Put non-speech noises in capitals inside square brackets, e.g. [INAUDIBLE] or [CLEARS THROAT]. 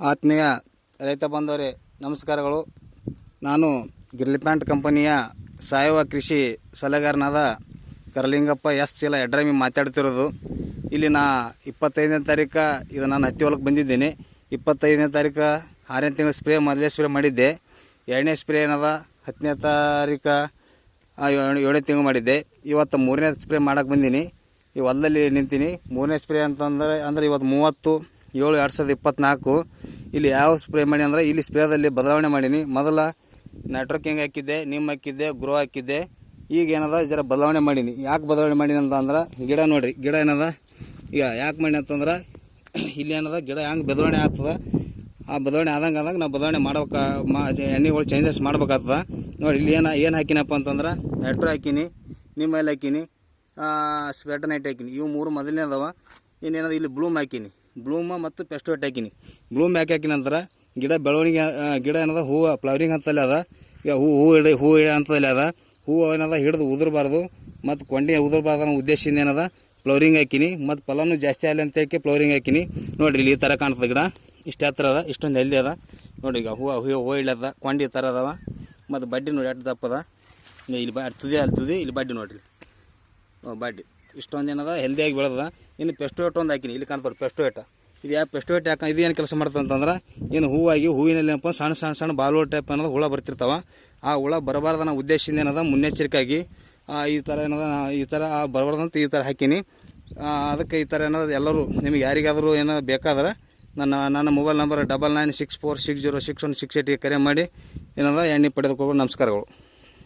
ಆತ್ಮೀಯ ರೈತ ಬಂಧವರೇ, ನಮಸ್ಕಾರಗಳು. ನಾನು ಗಿರ್ಲಿಪ್ಯಾಂಟ್ ಕಂಪನಿಯ ಸಾವಯವ ಕೃಷಿ ಸಲಹೆಗಾರನಾದ ಕರಲಿಂಗಪ್ಪ ಎಸ್ ಚೀಲ ಎಡ್ರಮಿ ಮಾತಾಡ್ತಿರೋದು. ಇಲ್ಲಿ ನಾ ಇಪ್ಪತ್ತೈದನೇ ತಾರೀಕು ಇದು ನಾನು ಹತ್ತಿ ಹೊಲಕ್ಕೆ ಬಂದಿದ್ದೀನಿ. ಇಪ್ಪತ್ತೈದನೇ ತಾರೀಕು ಆರನೇ ತಿಂಗಳು ಸ್ಪ್ರೇ, ಮೊದಲೇ ಸ್ಪ್ರೇ ಮಾಡಿದ್ದೆ. ಎರಡನೇ ಸ್ಪ್ರೇ ಏನದ? ಹತ್ತನೇ ತಾರೀಕು ಏಳನೇ ತಿಂಗಳು ಮಾಡಿದ್ದೆ. ಇವತ್ತು ಮೂರನೇ ಸ್ಪ್ರೇ ಮಾಡೋಕ್ಕೆ ಬಂದೀನಿ. ಈ ಹೊಲದಲ್ಲಿ ನಿಂತೀನಿ. ಮೂರನೇ ಸ್ಪ್ರೇ ಅಂತಂದರೆ, ಅಂದರೆ ಇವತ್ತು ಮೂವತ್ತು, ಏಳು ಎರಡು ಸಾವಿರದ ಇಪ್ಪತ್ತ್ನಾಲ್ಕು ಇಲ್ಲಿ ಯಾವ ಸ್ಪ್ರೇ ಮಾಡಿ ಅಂದರೆ ಇಲ್ಲಿ ಸ್ಪ್ರೇದಲ್ಲಿ ಬದಲಾವಣೆ ಮಾಡೀನಿ. ಮೊದಲ ನೆಟ್ವರ್ಕಿಂಗ್ ಹಾಕಿದ್ದೆ ನಿಮ್ಮ ಹಾಕಿದ್ದೆ ಗ್ರೋ ಹಾಕಿದ್ದೆ. ಈಗ ಏನದ ಜರ ಬದಲಾವಣೆ ಮಾಡೀನಿ. ಯಾಕೆ ಬದಲಾವಣೆ ಮಾಡೀನಿ ಅಂತ ಅಂದ್ರೆ, ಗಿಡ ನೋಡಿರಿ, ಗಿಡ ಏನದ? ಈಗ ಯಾಕೆ ಮಾಡಿ ಅಂತಂದ್ರೆ [CLEARS THROAT] ಇಲ್ಲಿ ಏನದ, ಗಿಡ ಹೆಂಗೆ ಬದಲಾವಣೆ ಆಗ್ತದ? ಆ ಬದಲಾವಣೆ ಆದಂಗೆ ಆದಂಗೆ ನಾವು ಬದಲಾವಣೆ ಮಾಡ್ಬೇಕು, ಮಾ ಎಣ್ಣೆಗಳು ಚೇಂಜಸ್ ಮಾಡ್ಬೇಕಾಗ್ತದೆ. ನೋಡಿ ಇಲ್ಲಿ ಏನು ಏನು ಹಾಕಿನಪ್ಪ ಅಂತಂದ್ರೆ ನೆಟ್ರ್ ಹಾಕೀನಿ ನಿಮ್ಮಲ್ಲಿ ಹಾಕೀನಿ ಸ್ವೆಟರ್ ನೈಟ್ ಹಾಕೀನಿ. ಇವು ಮೂರು ಮೊದಲನೇ ಅದಾವ ಇನ್ನೇನದ, ಇಲ್ಲಿ ಬ್ಲೂಮ್ ಹಾಕೀನಿ. ಬ್ಲೂಮ ಮತ್ತು ಪೆಸ್ಟೋಟ್ ಹಾಕಿನಿ. ಬ್ಲೂಮ್ ಯಾಕೆ ಹಾಕಿನ ನಂತರ ಗಿಡ ಬೆಳವಣಿಗೆ ಗಿಡ ಏನದ ಹೂವು ಫ್ಲವರಿಂಗ್ ಅಂತಲ್ಲಿ ಅದ. ಈಗ ಹೂ ಹೂ ಇಡ ಹೂ ಇಡ ಅಂತದಲ್ಲಿ ಅದ. ಹೂವು ಏನದ ಹಿಡಿದು ಉದುರಬಾರ್ದು ಮತ್ತು ಕೊಂಡಿ ಉದುರಬಾರ್ದು ಅನ್ನೋ ಉದ್ದೇಶದಿಂದ ಏನದ ಫ್ಲವರಿಂಗ್ ಹಾಕಿನಿ ಮತ್ತು ಫಲನೂ ಜಾಸ್ತಿ ಆಗಲಿ ಅಂತ ಹೇಳಿ ಫ್ಲವರಿಂಗ್ ಹಾಕಿನಿ. ನೋಡಿರಿ ಇಲ್ಲಿ ಈ ಥರ ಕಾಣ್ತದೆ ಗಿಡ. ಇಷ್ಟು ಹತ್ರ ಅದ ಇಷ್ಟೊಂದು ಹೆಲ್ದಿ ಅದ. ನೋಡಿ ಈಗ ಹೂವು ಹೂ ಹೂ ಇಲ್ಲದ ಕೊಂಡಿ ಥರ ಅದಾವ. ಮತ್ತು ಬಡ್ಡಿ ನೋಡಿ ಅಷ್ಟು ದಪ್ಪದ ಇಲ್ಲಿ ಬಡ್ಡಿ ತುದಿ ಇಲ್ಲಿ ಬಡ್ಡಿ ನೋಡಿರಿ. ಓ, ಬಾಡಿ ಇಷ್ಟೊಂದು ಏನದ ಹೆಲ್ದಿಯಾಗಿ ಬೆಳೆದ ಇನ್ನು ಪೆಸ್ಟೋಟ್ ಒಂದು ಹಾಕಿನಿ. ಇಲ್ಲಿ ಕಾಣ್ತಾರೆ ಪೆಸ್ಟೋಟ ಇದು ಯಾವ ಪೆಸ್ಟೋಟ್ ಯಾಕೆ ಇದು ಏನು ಕೆಲಸ ಮಾಡ್ತದೆ ಅಂತಂದ್ರೆ ಏನು ಹೂವಾಗಿ ಹೂವಿನಲ್ಲಿ ಏನಪ್ಪ ಸಣ್ಣ ಸಣ್ಣ ಸಣ್ಣ ಬಾಲು ಟೈಪ್ ಅನ್ನೋದು ಹುಳ ಬರ್ತಿರ್ತಾವ. ಆ ಹುಳ ಬರಬಾರ್ದು ಉದ್ದೇಶದಿಂದ ಏನದ, ಮುನ್ನೆಚ್ಚರಿಕೆಯಾಗಿ ಈ ಥರ ಏನದ ಈ ಥರ ಬರಬಾರ್ದಂತ ಈ ಥರ ಹಾಕೀನಿ. ಅದಕ್ಕೆ ಈ ಥರ ಏನದ, ಎಲ್ಲರೂ ನಿಮಗೆ ಯಾರಿಗಾದರೂ ಏನಾದ್ರು ಬೇಕಾದ್ರೆ ನನ್ನ ನನ್ನ mobile number double nine six four six zero six one six ಏಯ್ಟಿಗೆ ಕರೆ ಮಾಡಿ, ಏನದ ಎಣ್ಣೆ ಪಡೆದುಕೊಂಡು ನಮಸ್ಕಾರಗಳು.